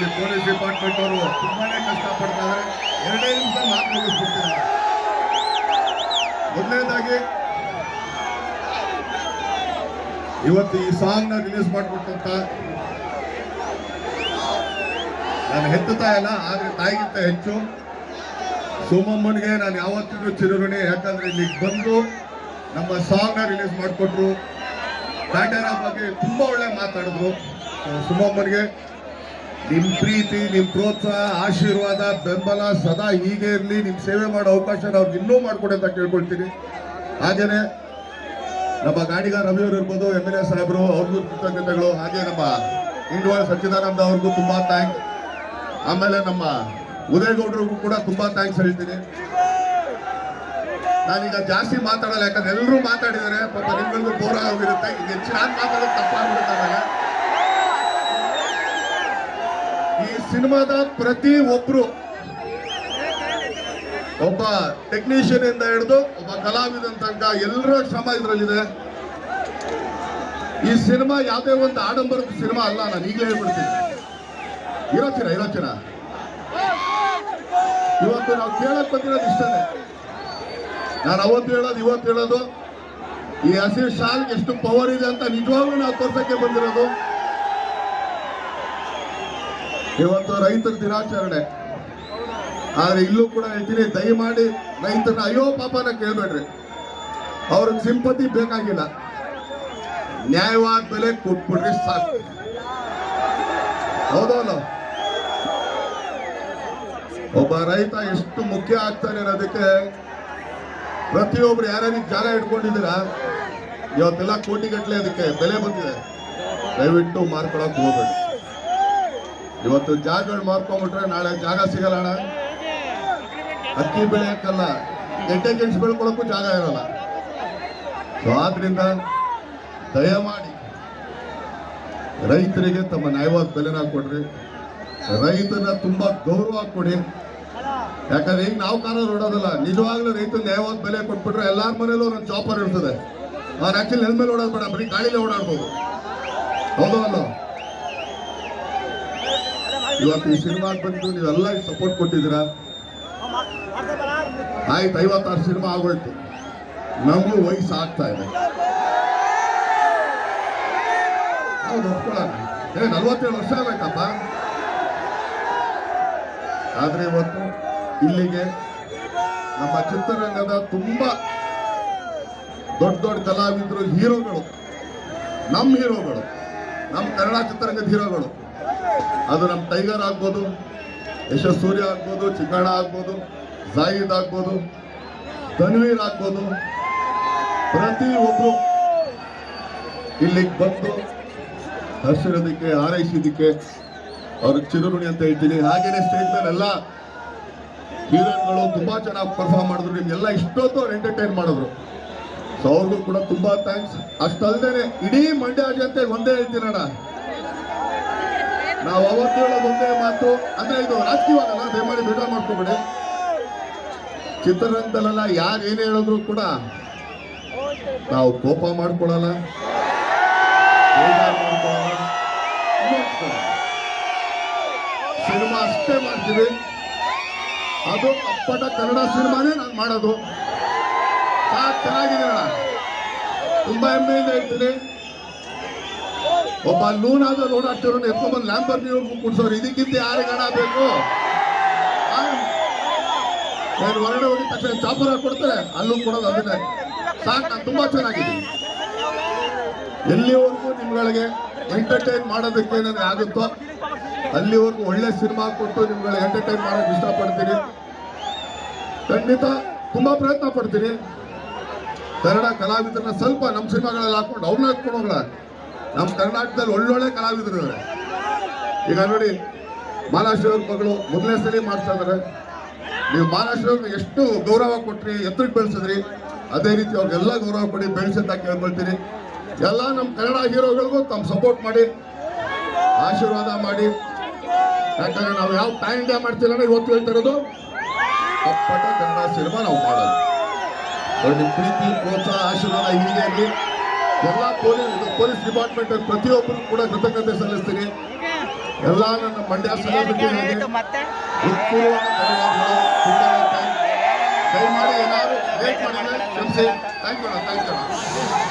Actually police department ಅವರು ಕಷ್ಟ ಇದ್ದಾರೆ ಎರಡೇ ನಿಮಿಷ ಮಾತು ಮುಗಿಸ್ಬಿಡ್ತಿದ್ದಾರೆ ಮೊದಲನೇದಾಗಿ, ಇವತ್ತು ಈ ಸಾಂಗ್ನ ರಿಲೀಸ್ ಮಾಡ್ಕೊಟ್ಟಂತ ನಾನು ಹೆತ್ತುತ್ತಾ ಇಲ್ಲ, ಆದರೆ ತಾಯಿಗಿಂತ ಹೆಚ್ಚು. ಸೋಮಮ್ಮನಿಗೆ ನಾನು ಯಾವತ್ತಿಗೂ ಚಿರಋಣಿ, ಯಾಕಂದ್ರೆ ಇಲ್ಲಿಗೆ ಬಂದು ನಮ್ಮ ಸಾಂಗ್ನ ರಿಲೀಸ್ ಮಾಡಿಕೊಟ್ರು. ದಾಂಡೇರ ಬಗ್ಗೆ ತುಂಬಾ ಒಳ್ಳೆ ಮಾತಾಡಿದ್ರು. ಸುಮಮ್ಮನಿಗೆ ನಿಮ್ ಪ್ರೀತಿ, ನಿಮ್ ಪ್ರೋತ್ಸಾಹ, ಆಶೀರ್ವಾದ, ಬೆಂಬಲ ಸದಾ ಹೀಗೆ ಇರಲಿ. ನಿಮ್ ಸೇವೆ ಮಾಡೋ ಅವಕಾಶ ನಾವು ಇನ್ನೂ ಮಾಡ್ಕೊಡಿ ಅಂತ ಕೇಳ್ಕೊಳ್ತೀನಿ. ಹಾಗೇನೆ ನಮ್ಮ ಗಾಡಿಗ ರವಿಯವರು ಇರ್ಬೋದು ಎಂ ಎಲ್ ಎ ಸಾಹೇಬರು, ಅವ್ರಿಗೂ ಕೃತಜ್ಞತೆಗಳು. ಹಾಗೆ ನಮ್ಮ ಇಂಡ್ವಾಳ್ ಸಚ್ಚಿದಾನಂದ ಅವ್ರಿಗೂ ತುಂಬಾ ಥ್ಯಾಂಕ್ಸ್ ಆಮೇಲೆ ನಮ್ಮ ಉದಯಗೌಡರಿಗೂ ಕೂಡ ತುಂಬಾ ಥ್ಯಾಂಕ್ಸ್ ಹೇಳ್ತೀನಿ. ನಾನೀಗ ಜಾಸ್ತಿ ಮಾತಾಡಲ್ಲ, ಯಾಕಂದ್ರೆ ಎಲ್ಲರೂ ಮಾತಾಡಿದ್ದಾರೆ ಪಾಪ ನಿಮ್ಗಳಿಗೂ ಬೋರ್ ಆಗಿರುತ್ತೆ ಹೆಚ್ಚಿನ ಮಾತಾಡೋದು ತಪ್ಪಾಗ್ಬಿಡುತ್ತೆ ಆಮೇಲೆ. ಈ ಸಿನಿಮಾದ ಪ್ರತಿ ಒಬ್ರು ಒಬ್ಬ ಟೆಕ್ನಿಷಿಯನ್ ಇಂದ ಹಿಡಿದು ಒಬ್ಬ ಕಲಾವಿದನ ತನಕ ಎಲ್ಲರ ಶ್ರಮ ಇದರಲ್ಲಿದೆ. ಈ ಸಿನಿಮಾ ಯಾವುದೇ ಒಂದು ಆಡಂಬರದ ಸಿನಿಮಾ ಅಲ್ಲ, ನಾನು ಈಗಲೇ ಹೇಳ್ಬಿಡ್ತೀನಿ. ಇರೋಚಿನ ಇರೋಚಿನ. ಇವತ್ತು ನಾವು ಕೇಳಕ್ ಬಂದಿರೋದು ಇಷ್ಟನೇ. ನಾನು ಅವತ್ತು ಹೇಳೋದು, ಇವತ್ತು ಹೇಳೋದು, ಈ ಹಸಿರು ಶಾಲ್ಗೆ ಎಷ್ಟು ಪವರ್ ಇದೆ ಅಂತ ನಿಜವಾಗ್ಲೂ ನಾವು ತೋರ್ಸಕ್ಕೆ ಬಂದಿರೋದು. ಇವತ್ತು ರೈತರ ದಿನಾಚರಣೆ. ಆದ್ರೆ ಇಲ್ಲೂ ಕೂಡ ಹೇಳ್ತೀನಿ ದಯಮಾಡಿ ರೈತರನ್ನ, ಅಯ್ಯೋ ಪಾಪನ ಕೇಳ್ಬೇಡ್ರಿ. ಅವ್ರಿಗೆ ಸಿಂಪತಿ ಬೇಕಾಗಿಲ್ಲ. ನ್ಯಾಯವಾದ ಬೆಲೆ ಕೊಟ್ಬಿಡ್ರಿ ಸಾಕು. ಹೌದಲ್ಲ ಒಬ್ಬ ರೈತ ಎಷ್ಟು ಮುಖ್ಯ ಆಗ್ತಾನೆ ಅನ್ನೋದಕ್ಕೆ ಪ್ರತಿಯೊಬ್ರು ಯಾರ್ಯಾರಿಗೆ ಜಾಗ ಇಟ್ಕೊಂಡಿದ್ದೀರಾ? ಇವತ್ತೆಲ್ಲ ಕೋಟಿಗಟ್ಟಲೆ ಅದಕ್ಕೆ ಬೆಲೆ ಬಂದಿದೆ. ದಯವಿಟ್ಟು ಮಾರ್ಕೊಳಕ್ ಹೋಗ್ಬೇಡಿ. ಇವತ್ತು ಜಾಗಗಳು ಮಾರ್ಕೊಂಡ್ಬಿಟ್ರೆ ನಾಳೆ ಜಾಗ ಸಿಗಲ್ಲ ಅಣ್ಣ. ಅಕ್ಕಿ ಬೆಳೆಯಕ್ಕಲ್ಲ ಗೆಡ್ಡೆ ಗೆಣಸು ಬೆಳ್ಕೊಳಕ್ಕೂ ಜಾಗ ಇರಲ್ಲ. ಸೊ ಆದ್ರಿಂದ ದಯಮಾಡಿ ರೈತರಿಗೆ ತಮ್ಮ ನ್ಯಾಯವಾದ ಬೆಲೆನ ಕೊಡ್ರಿ. ರೈತನ ತುಂಬಾ ಗೌರವ ಕೊಡಿ. ಯಾಕಂದ್ರೆ ಈಗ ನಾವು ಕಾರ ನೋಡೋದಲ್ಲ, ನಿಜವಾಗ್ಲೂ ರೈತ ನ್ಯಾಯವಾದ ಬೆಲೆ ಕೊಟ್ಬಿಟ್ರೆ ಎಲ್ಲಾರ ಮನೇಲೂ ಒಂದು ಚಾಪರ್ ಇರ್ತದೆ. ಅವ್ರು ಆಕ್ಚುಲಿ ನೆಲ ಮೇಲೆ ಓಡಾಡ್ಬೇಡ, ಬರೀ ಗಾಳಿಲೇ ಓಡಾಡ್ಬೋದು. ಹೌದು ಅಲ್ಲ? ಇವತ್ತು ಈ ಸಿನಿಮಾ ಬಂದು ನೀವೆಲ್ಲ ಸಪೋರ್ಟ್ ಕೊಟ್ಟಿದ್ದೀರ? ಆಯ್ತು, ಐವತ್ತಾರು ಸಿನಿಮಾ ಆಗೋಯ್ತು. ನಮಗೂ ವಯಸ್ಸು ಆಗ್ತಾ ಇದೆ. ಹೌದು ಏ, ನಲ್ವತ್ತೇಳು ವರ್ಷ ಆಗ್ಬೇಕಪ್ಪ ಆದ್ರೆ ಇವತ್ತು ಇಲ್ಲಿಗೆ ನಮ್ಮ ಚಿತ್ರರಂಗದ ತುಂಬಾ ದೊಡ್ಡ ದೊಡ್ಡ ಕಲಾವಿದರು ಹೀರೋಗಳು. ನಮ್ಮ ಹೀರೋಗಳು. ನಮ್ಮ ಕನ್ನಡ ಚಿತ್ರರಂಗದ ಹೀರೋಗಳು. ಅದು ನಮ್ಮ ಟೈಗರ್ ಆಗ್ಬೋದು ಯಶಸ್ಸೂರ್ಯ ಆಗ್ಬೋದು, ಚಿಕ್ಕಣ್ಣ ಆಗ್ಬೋದು ಜಾಹಿದ್ ಆಗ್ಬೋದು, ತನ್ವೀರ್ ಆಗ್ಬೋದು. ಪ್ರತಿ ಒಬ್ರು ಇಲ್ಲಿಗೆ ಬಂದು ಹರ್ಷಿರೋದಕ್ಕೆ, ಹಾರೈಸಿದ್ದಕ್ಕೆ ಅವ್ರಿಗೆ ಚಿರುರುಣಿ ಅಂತ ಹೇಳ್ತೀನಿ. ಹಾಗೇನೆ ಸ್ಟೇಜ್ ಮೇಲೆ ಎಲ್ಲ ಹೀರೋನ್ಗಳು ತುಂಬಾ ಚೆನ್ನಾಗಿ ಪರ್ಫಾರ್ಮ್ ಮಾಡಿದ್ರು. ನಿಮ್ಗೆಲ್ಲ ಇಷ್ಟೊತ್ತು ಅವ್ರು ಎಂಟರ್ಟೈನ್ ಮಾಡಿದ್ರು. ಸೊ ಅವ್ರಿಗೂ ಕೂಡ ತುಂಬಾ ಥ್ಯಾಂಕ್ಸ್ ಅಷ್ಟಲ್ದೇನೆ ಇಡೀ ಮಂಡ್ಯ ಜನತೆ ಒಂದೇ ಹೇಳ್ತೀನಣ್ಣ. ನಾವು ಅವತ್ತು ಹೇಳೋದೊಂದೇ ಮಾತು, ಅಂದ್ರೆ ಇದು ರಾಜಕೀಯವಾಗಲ್ಲ, ದಯಮಾಡಿ ಬೇಜಾರು ಮಾಡ್ಕೋಬೇಡಿ. ಚಿತ್ರರಂಗದಲ್ಲೆಲ್ಲ ಯಾರು ಏನೇ ಹೇಳಿದ್ರು ಕೂಡ ನಾವು ಕೋಪ ಮಾಡ್ಕೊಳಲ್ಲ. ಸಿನಿಮಾ ಅಷ್ಟೇ ಮಾಡ್ತೀವಿ. ಅದು ಅಪ್ಪಟ ಕನ್ನಡ ಸಿನಿಮಾನೇ ನಾನು ಮಾಡೋದು. ಚೆನ್ನಾಗಿದೆ ತುಂಬಾ ಹೆಮ್ಮೆಯಿಂದ ಹೇಳ್ತೀನಿ. ಒಬ್ಬ ಲೂನಾದ ಓಡಾಡ್ತಿರೋ ಎತ್ಕೊಂಡ್ಬಂದು ಲ್ಯಾಂಬರ್ ನೀವು ಕುಡ್ಸೋರು. ಇದಕ್ಕಿಂತ ಯಾರು ಹಣ ಬೇಕು? ನಾನು ಹೊರಗಡೆ ಹೋಗಿದ ತಕ್ಷಣ ಚಾಪರ ಕೊಡ್ತಾರೆ. ಅಲ್ಲೂ ಕೊಡೋದು ಅದನ್ನೇ. ಸಾಕು, ನಾನು ತುಂಬಾ ಚೆನ್ನಾಗಿದ್ದೀನಿ. ಎಲ್ಲಿವರೆಗೂ ನಿಮ್ಗಳಿಗೆ ಎಂಟರ್ಟೈನ್ ಮಾಡೋದಕ್ಕೆ ನನಗೆ ಆಗುತ್ತೋ, ಅಲ್ಲಿವರೆಗೂ ಒಳ್ಳೆ ಸಿನಿಮಾ ಕೊಟ್ಟು ನಿಮ್ಗಳಿಗೆ ಎಂಟರ್ಟೈನ್ ಮಾಡೋಕೆ ಇಷ್ಟಪಡ್ತೀನಿ. ಖಂಡಿತ ತುಂಬಾ ಪ್ರಯತ್ನ ಪಡ್ತೀನಿ. ಕನ್ನಡ ಕಲಾವಿದರನ್ನ ಸ್ವಲ್ಪ ನಮ್ಮ ಸಿನಿಮಾಗಳಲ್ಲಿ ಹಾಕೊಂಡು ಅವ್ರನ್ನ ಹೋಗಲ್ಲ ನಮ್ಮ ಕರ್ನಾಟಕದಲ್ಲಿ ಒಳ್ಳೊಳ್ಳೆ ಕಲಾವಿದರು ಇದ್ದಾರೆ ಈಗ ನೋಡಿ ಮಹಾರಾಷ್ಟ್ರ ಮಗಳು ಮೊದಲನೇ ಸಲ ಮಾಡ್ತಾ ಇದಾರೆ. ನೀವು ಮಹಾರಾಷ್ಟ್ರ ಎಷ್ಟು ಗೌರವ ಕೊಟ್ರಿ, ಎತ್ತರಕ್ಕೆ ಬೆಳೆಸಿದ್ರಿ, ಅದೇ ರೀತಿ ಅವ್ರಿಗೆಲ್ಲ ಗೌರವ ಕೊಡಿ ಬೆಳೆಸಂತ ಕೇಳ್ಕೊಳ್ತೀನಿ ಎಲ್ಲ ನಮ್ಮ ಕನ್ನಡ ಹೀರೋಗಳಿಗೂ ತಮ್ಮ ಸಪೋರ್ಟ್ ಮಾಡಿ, ಆಶೀರ್ವಾದ ಮಾಡಿ. ಯಾಕಂದ್ರೆ ನಾವು ಯಾವ ಪ್ಯಾನ್ ಇಂಡಿಯಾ ಮಾಡ್ತಿಲ್ಲ ಇವತ್ತು ಹೇಳ್ತಾ ಇರೋದು ಅಪ್ಪಟ ಕನ್ನಡ ಸಿನಿಮಾ ನಾವು ಮಾಡೋದು. ಪ್ರೀತಿ, ಪ್ರೋತ್ಸಾಹ, ಆಶೀರ್ವಾದ ಹೀಗೆ ಇರಲಿ. ಎಲ್ಲ ಪೊಲೀಸ್ ಪೊಲೀಸ್ ಡಿಪಾರ್ಟ್ಮೆಂಟ್ ಪ್ರತಿಯೊಬ್ಬರು ಕೂಡ ಕೃತಜ್ಞತೆ ಸಲ್ಲಿಸ್ತೀನಿ. ಎಲ್ಲ ನನ್ನ ಮಂಡ್ಯ ದಯಮಾಡಿ ಏನಾದ್ರು ವೇಟ್ ಮಾಡಿದ್ರೆ ಕ್ಷಮಿಸಿ. Thank you thank you